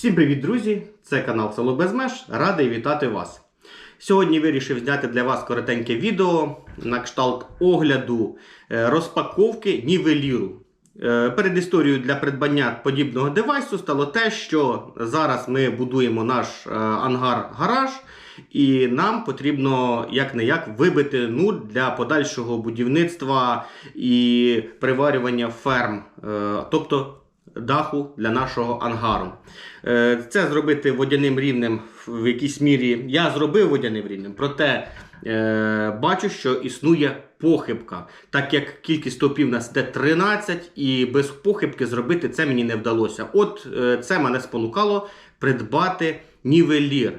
Всім привіт, друзі! Це канал Село Без Меж. Радий вітати вас. Сьогодні вирішив зняти для вас коротеньке відео на кшталт огляду е, розпаковки нівеліру. Е, Перед історією для придбання подібного девайсу стало те, що зараз ми будуємо наш е, ангар-гараж, і нам потрібно як не як вибити нуль для подальшого будівництва і приварювання ферм, тобто даху для нашого ангару. Е, Це зробити водяним рівнем в якійсь мірі. Я зробив водяним рівнем, проте е, бачу, що існує похибка, так як кількість стовпів у нас йде 13, і без похибки зробити це мені не вдалося. От е, це мене спонукало придбати нівелір.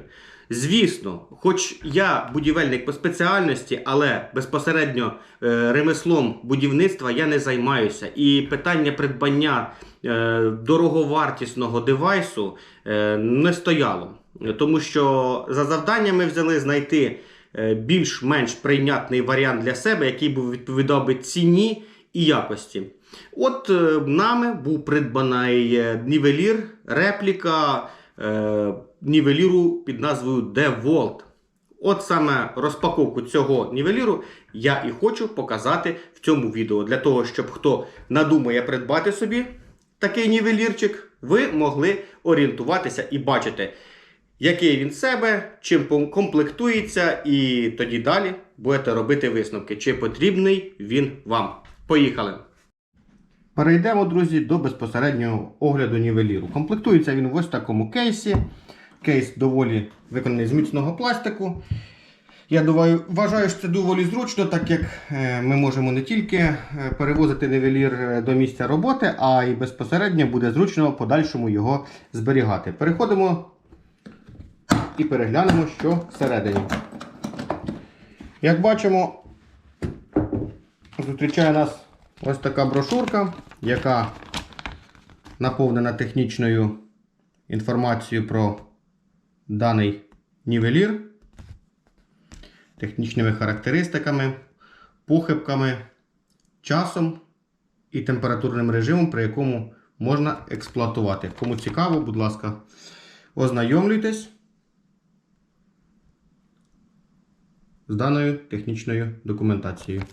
Звісно, хоч я будівельник по спеціальності, але безпосередньо е, ремеслом будівництва я не займаюся. І питання придбання е, дороговартісного девайсу е, не стояло. Тому що за завдання ми взяли знайти е, більш-менш прийнятний варіант для себе, який би відповідав би ціні і якості. От е, нами був придбаний е, нівелір, репліка е, нівеліру під назвою DeWalt. От саме розпаковку цього нівеліру я і хочу показати в цьому відео. Для того, щоб хто надумає придбати собі такий нівелірчик, ви могли орієнтуватися і бачити, який він себе, чим комплектується, і тоді далі будете робити висновки, чи потрібний він вам. Поїхали! Перейдемо, друзі, до безпосереднього огляду нівеліру. Комплектується він в ось такому кейсі. Кейс доволі виконаний з міцного пластику. Я думаю, вважаю, що це доволі зручно, так як е, ми можемо не тільки е, перевозити нівелір е, до місця роботи, а й безпосередньо буде зручно подальшому його зберігати. Переходимо і переглянемо, що всередині. Як бачимо, зустрічає нас ось така брошурка, яка наповнена технічною інформацією про даний нівелір, технічними характеристиками, похибками, часом і температурним режимом, при якому можна експлуатувати. Кому цікаво, будь ласка, ознайомлюйтесь з даною технічною документацією.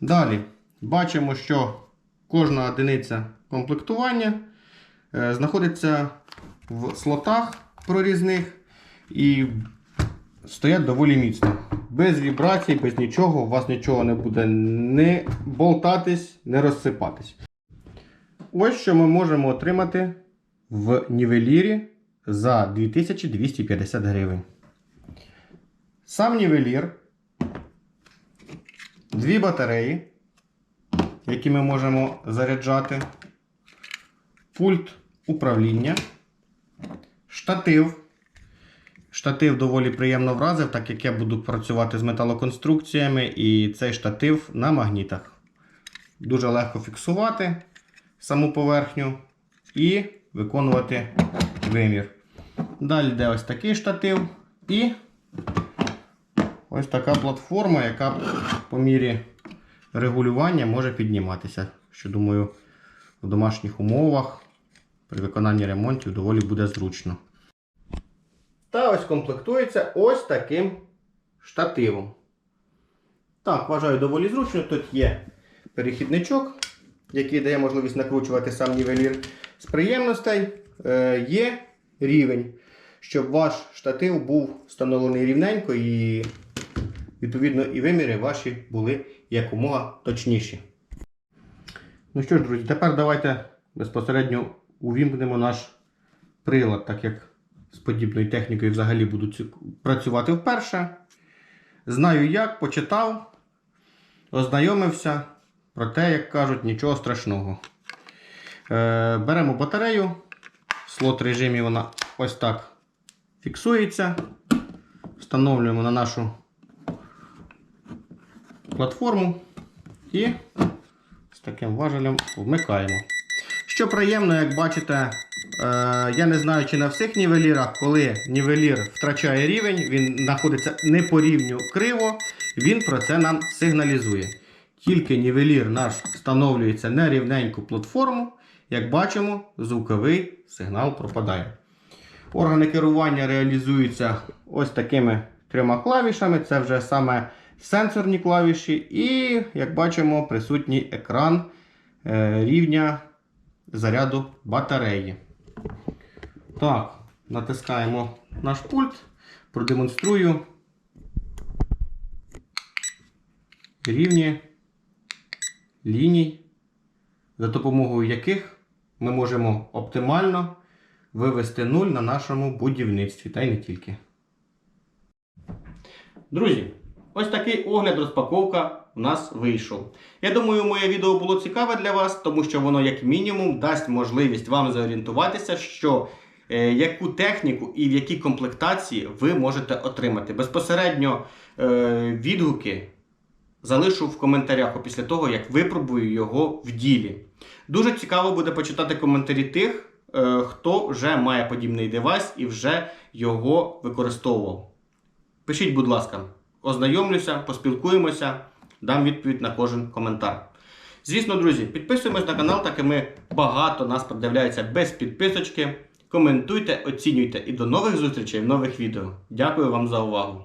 Далі бачимо, що кожна одиниця комплектування е, знаходиться в слотах прорізних і стоять доволі міцно. Без вібрацій, без нічого, у вас нічого не буде не болтатись, не розсипатись. Ось що ми можемо отримати в нівелірі за 2250 гривень. Сам нівелір, дві батареї, які ми можемо заряджати, пульт управління, штатив. Штатив доволі приємно вразив, так як я буду працювати з металоконструкціями, і цей штатив на магнітах. Дуже легко фіксувати саму поверхню і виконувати вимір. Далі йде ось такий штатив і ось така платформа, яка по мірі регулювання може підніматися. Що, думаю, в домашніх умовах при виконанні ремонтів доволі буде зручно. Та ось комплектується ось таким штативом. Так, вважаю доволі зручно. Тут є перехідничок, який дає можливість накручувати сам нівелір. З приємностей е, є рівень, щоб ваш штатив був встановлений рівненько і, відповідно, і виміри ваші були якомога точніші. Ну що ж, друзі, тепер давайте безпосередньо увімкнемо наш прилад, так як з подібною технікою взагалі буду працювати вперше. Знаю як, почитав, ознайомився, проте, як кажуть, нічого страшного. Е, беремо батарею, в слот режимі вона ось так фіксується. Встановлюємо на нашу платформу і з таким важелем вмикаємо. Що приємно, як бачите, е, я не знаю, чи на всіх нівелірах, коли нівелір втрачає рівень, він знаходиться не по рівню криво, він про це нам сигналізує. Тільки нівелір наш встановлюється на рівненьку платформу, як бачимо, звуковий сигнал пропадає. Органи керування реалізуються ось такими трьома клавішами. Це вже саме сенсорні клавіші, і, як бачимо, присутній екран е, рівня заряду батареї. Так, натискаємо наш пульт, продемонструю рівні ліній, за допомогою яких ми можемо оптимально вивести нуль на нашому будівництві, та й не тільки. Друзі, ось такий огляд розпаковка у нас вийшов. Я думаю, моє відео було цікаве для вас, тому що воно, як мінімум, дасть можливість вам зорієнтуватися, що е, яку техніку і в якій комплектації ви можете отримати. Безпосередньо е, відгуки залишу в коментарях після того, як випробую його в ділі. Дуже цікаво буде почитати коментарі тих, е, хто вже має подібний девайс і вже його використовував. Пишіть, будь ласка, ознайомлюся, поспілкуємося, дам відповідь на кожен коментар. Звісно, друзі, підписуємось на канал, так і ми багато нас продивляється без підписочки. Коментуйте, оцінюйте і до нових зустрічей в нових відео. Дякую вам за увагу!